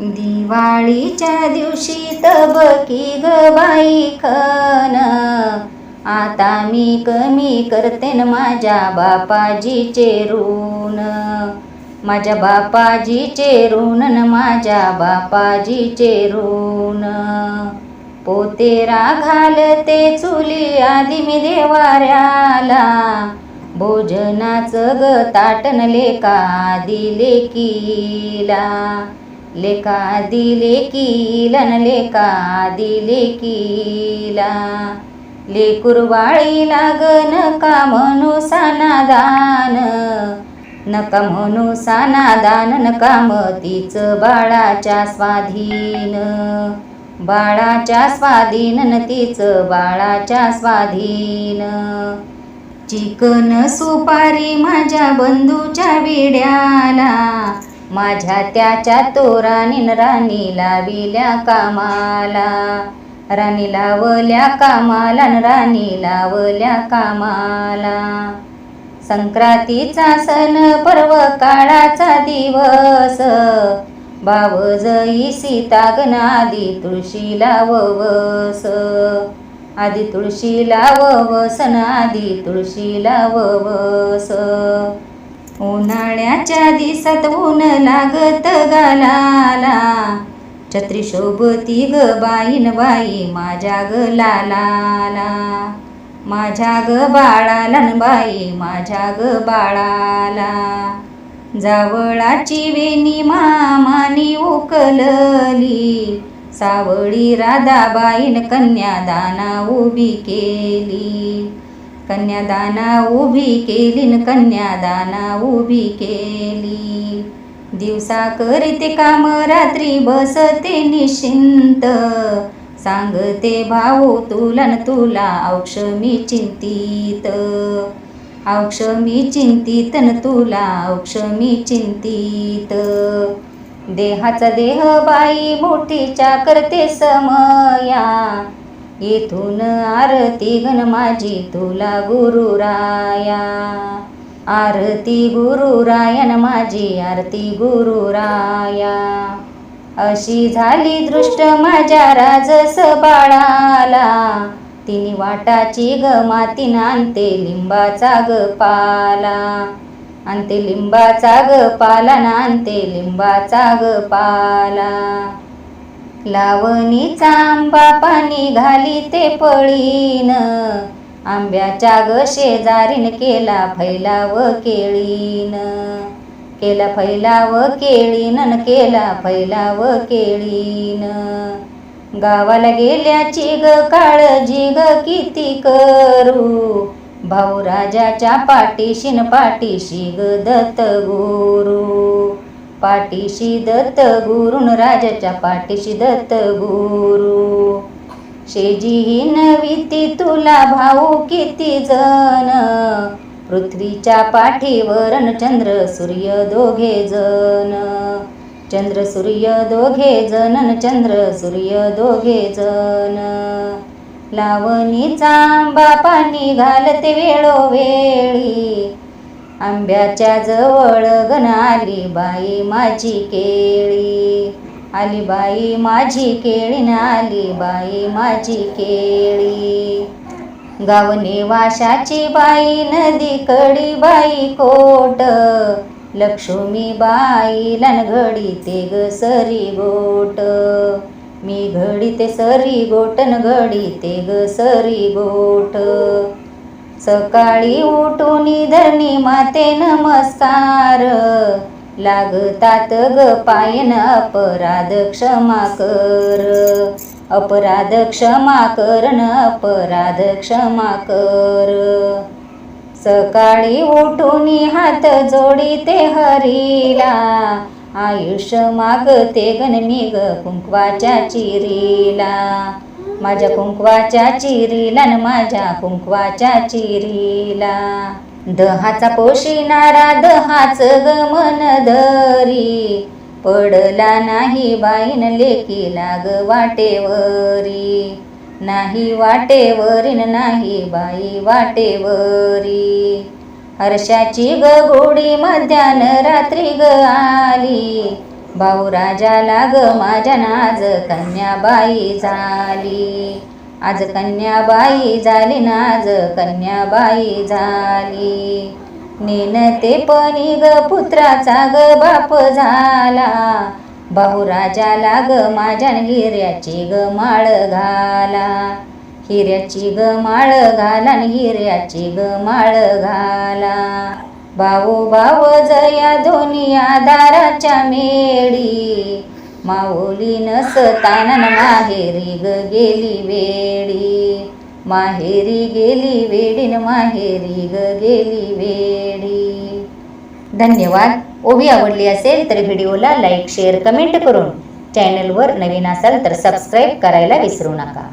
दिवाळीच्या दिवशी तबकी ग बाई खन. आता मी कमी करते न माझ्या बापाजीचे ऋण. माझ्या बापाजीचे ऋण न माझ्या बापाजीचे ऋण. पोतेरा घालते चुली आधी मी देवाऱ्याला. भोजनाचं ग ताटन लेका दिले किला. लेका दिले किला न लेका दिले किला. लेकुरवाळी लागन का म्हणू सानादान? नका म्हणू सानादान नका मतीच बाळाच्या स्वाधीन. बाळाच्या स्वाधीन न तीच बाळाच्या स्वाधीन. चिकन सुपारी माझ्या बंधूच्या विड्याला. माझ्या त्याच्या तोरानीन राणी लाविल्या कामाला. राणी लावल्या कामाला राणी लावल्या कामाला. संक्रांतीचा सण पर्व काळाचा दिवस. बावजई सीतागन आदी तुळशीला ववस. आदी तुळशीला ववसन आदी तुळशीला ववस. उन्हाळ्याच्या दिसात ऊन लागत गालाला. छत्री शोभती ग बाईन बाई माझ्या ग लालाला. माझ्या ग बाळाला बाई माझ्या ग बाळाला. जावळाची वेणी मामानी उकलली. सावळी राधाबाईन कन्यादाना उभी केली. कन्यादाना उभी केली न कन्यादाना उभी केली. दिवसा करते काम रात्री बसते निश्चिंत सांगते भाऊ तुला न तुला औक्ष मी चिंतित. औक्ष मी चिंतित न तुला औक्ष मी चिंतित. देहाचा देह बाई मोठीच्या करते समया. येथून आरती घन माझी तुला गुरुराया. आरती गुरुरायन माझी आरती गुरुराया. अशी झाली दृष्ट माझ्या राजस बाळाला तिने वाटाची ग मातीन आणते लिंबाचा ग पाला. आणते लिंबाचा ग पाला ना आणते लिंबाचा ग पाला. लावणीचा आंबा पाणी घाली ते पळीन. आंब्याच्या ग शेजारीन केला फैलाव केळीन. केला फैलाव केळीन केला फैलाव केळीन. गावाला गेल्याची ग काळजी ग किती करू. भाऊ राजाच्या पाठीशीन पाठीशी ग दत्त गुरु. पाठीशी दत्त गुरुन राजाच्या पाठीशी दत्त गुरु. शेजी ही नवीती तुला भाऊ किती जण? पृथ्वीच्या पाठीवरण चंद्र सूर्य दोघे जण. चंद्र सूर्य दोघे जनन चंद्र सूर्य दोघे जण. लावणीचा आंबा पाणी घालते वेळोवेळी. आंब्याच्या जवळ गण आली बाई माझी केळी. आली बाई माझी केळी न आली बाई माझी केळी. गावने वाशाची बाई नदी कडी बाई कोट. लक्ष्मी बाई घडी ते ग सरी गोट. मी घडी ते सरी गोटन घडी ते ग सरी गोट. सकाळी उठून धरणी माते नमस्कार. लागतात ग पायन अपराध क्षमा कर. अपराध क्षमा कर न अपराध क्षमा कर. सकाळी उठून हात जोडी ते हरीला. आयुष्य मागते गणमी ग कुंकवाच्या चिरीला. माझ्या कुंकवाच्या चिरीला न माझ्या कुंकवाच्या चिरीला. दहाचा पोशिणारा दहाच गमन धरी पडला नाही बाईन लेकी लाग वाटेवरी. नाही वाटेवरीन नाही बाई वाटेवरी. हर्षाची ग गोडी मध्यान रात्री ग आली. भाऊ राजाला ग माझ्या नाज कन्याबाई झाली. आज कन्याबाई झाली नाज कन्याबाई झाली. नेनते पणी ग पुत्राचा ग बाप झाला. भाऊ राजाला ग माझ्या हिऱ्याची ग माळ घाला. हिऱ्याची ग माळ घाला न हिऱ्याची ग माळ घाला. भाऊ भाव जया दोन्ही दाराच्या मेडी माऊली नसताना न माहेरी ग गेली वेडी माहेरी गेली वेडीन माहेरी ग गेली वेडी धन्यवाद. ओवी आवडली असेल तर व्हिडिओला लाईक शेअर कमेंट करून चॅनलवर नवीन असाल तर सबस्क्राईब करायला विसरू नका.